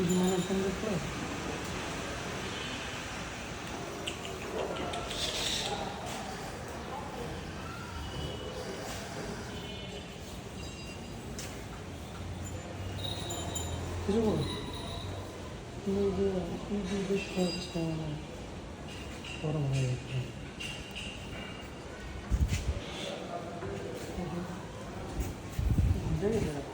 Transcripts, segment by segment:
2만원 삼겼고요. 그리고 근데 이게 이게 이게 진짜 뭐라 말해야 될까? 굉장히 잘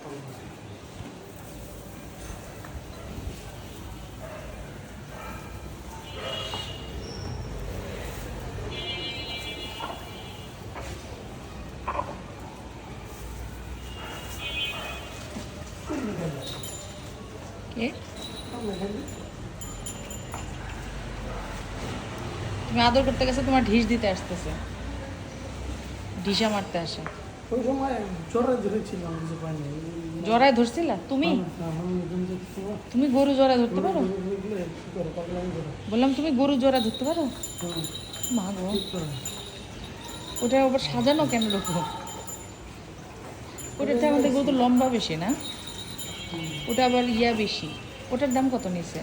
তুমি আদর করতে গেছে তোমার ঢিস দিতে আসতেছে। ঢিসা মারতে আসে। ওই সময় ধরেছিলাম জড়ায় ধরছিলা? তুমি? হ্যাঁ, পাবো। তুমি গরু জড়ায় ধরতে পারো। বললাম তুমি গরু জড়া ধরতে পারো? মা গো। ওটা আবার সাজানো কেন রকম? ওটাতে আমাদের গরু তো লম্বা বেশি না? ওটা আবার ইয়া বেশি। ওটার দাম কত নিছে?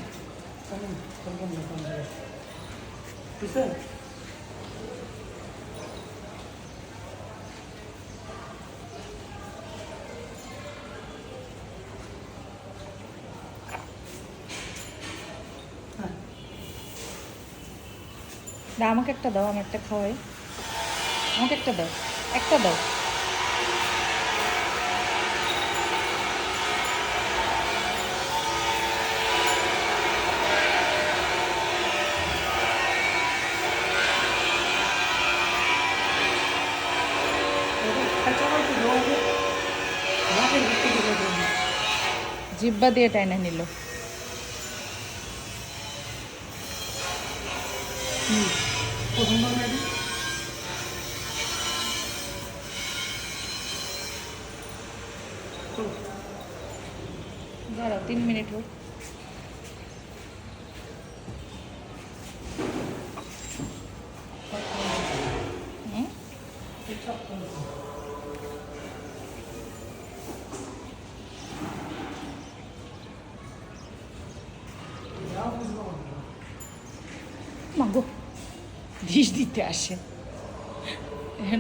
না, আমাকে একটা দাও আমি একটা খাওয়াই। আমাকে একটা দাও একটা দাও। জিব্বা দিয়ে টাইনা নিল? দাঁড়াও তিন মিনিট হোক। হুম? মাগো ধিস দিতে আসে।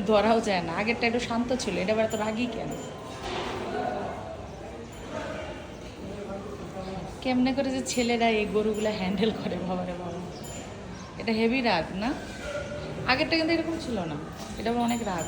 ধরাও যায় না। আগেরটা একটু শান্ত ছিল, এটা আবার এত রাগি কেন? কেমনে করে যে ছেলেরা এই গরুগুলো হ্যান্ডেল করে, বাবারে বাবা। এটা হেভি রাগ, না? আগেরটা কিন্তু এরকম ছিল না। এটা অনেক রাগ।